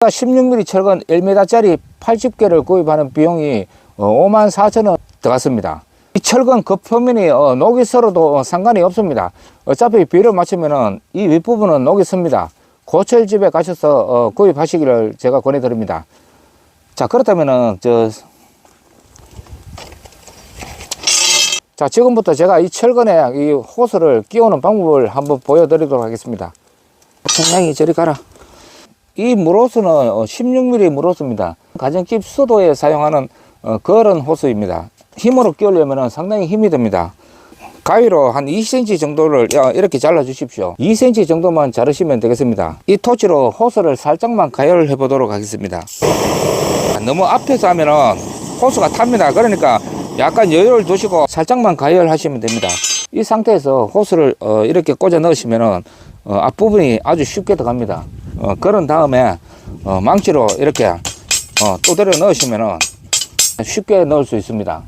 16mm 철근 1m짜리 80개를 구입하는 비용이 5만 4천 원 들어갔습니다. 이 철근 겉표면이 어, 녹이 슬어도 상관이 없습니다. 어차피 비를 맞추면은 이 윗부분은 녹이 씁니다. 고철집에 가셔서 어, 구입하시기를 제가 권해드립니다. 자 그렇다면은 저 자, 지금부터 제가 이 철근에 이 호스를 끼우는 방법을 한번 보여드리도록 하겠습니다. 청량이 저리 가라. 이 물호스는 16mm 물호스입니다. 가정집 수도에 사용하는 어, 그런 호스입니다. 힘으로 끼우려면 상당히 힘이 듭니다. 가위로 한 2cm 정도를 어, 이렇게 잘라 주십시오. 2cm 정도만 자르시면 되겠습니다. 이 토치로 호스를 살짝만 가열해 보도록 하겠습니다. 너무 앞에서 하면은 호스가 탑니다. 그러니까 약간 여유를 두시고 살짝만 가열하시면 됩니다. 이 상태에서 호스를 어, 이렇게 꽂아 넣으시면은 어, 앞부분이 아주 쉽게 들어갑니다. 어, 그런 다음에 어, 망치로 이렇게 어, 두드려 넣으시면은 쉽게 넣을 수 있습니다.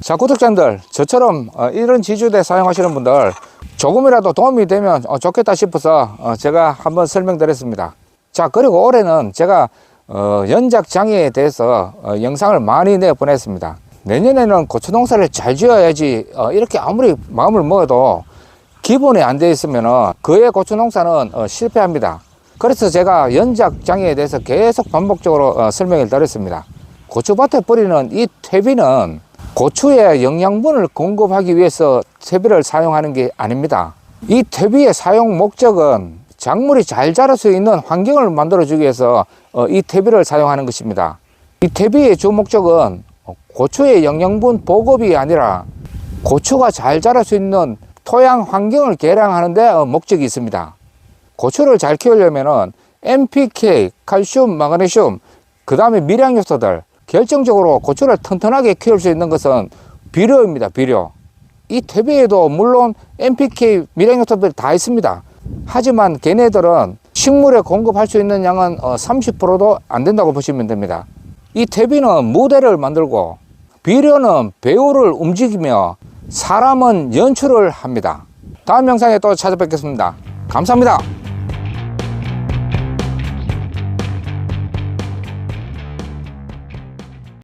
자, 구독자님들, 저처럼 어, 이런 지주대 사용하시는 분들 조금이라도 도움이 되면 어, 좋겠다 싶어서 어, 제가 한번 설명드렸습니다. 자, 그리고 올해는 제가 어, 연작 장애에 대해서 어, 영상을 많이 내보냈습니다. 내년에는 고추 농사를 잘 지어야지 어, 이렇게 아무리 마음을 먹어도 기본이 안 돼 있으면 그의 고추 농사는 어, 실패합니다. 그래서 제가 연작 장애에 대해서 계속 반복적으로 어, 설명을 드렸습니다. 고추밭에 뿌리는 이 퇴비는 고추의 영양분을 공급하기 위해서 퇴비를 사용하는 게 아닙니다. 이 퇴비의 사용 목적은 작물이 잘 자랄 수 있는 환경을 만들어주기 위해서 어, 이 퇴비를 사용하는 것입니다. 이 퇴비의 주 목적은 고추의 영양분 보급이 아니라 고추가 잘 자랄 수 있는 토양 환경을 개량하는 데 어, 목적이 있습니다. 고추를 잘 키우려면은 NPK, 칼슘, 마그네슘, 그 다음에 미량 요소들, 결정적으로 고추를 튼튼하게 키울 수 있는 것은 비료입니다, 비료. 이 퇴비에도 물론 NPK, 미량 요소들이 다 있습니다. 하지만 걔네들은 식물에 공급할 수 있는 양은 어, 30%도 안 된다고 보시면 됩니다. 이 퇴비는 무대를 만들고 비료는 배우를 움직이며 사람은 연출을 합니다. 다음 영상에 또 찾아뵙겠습니다. 감사합니다.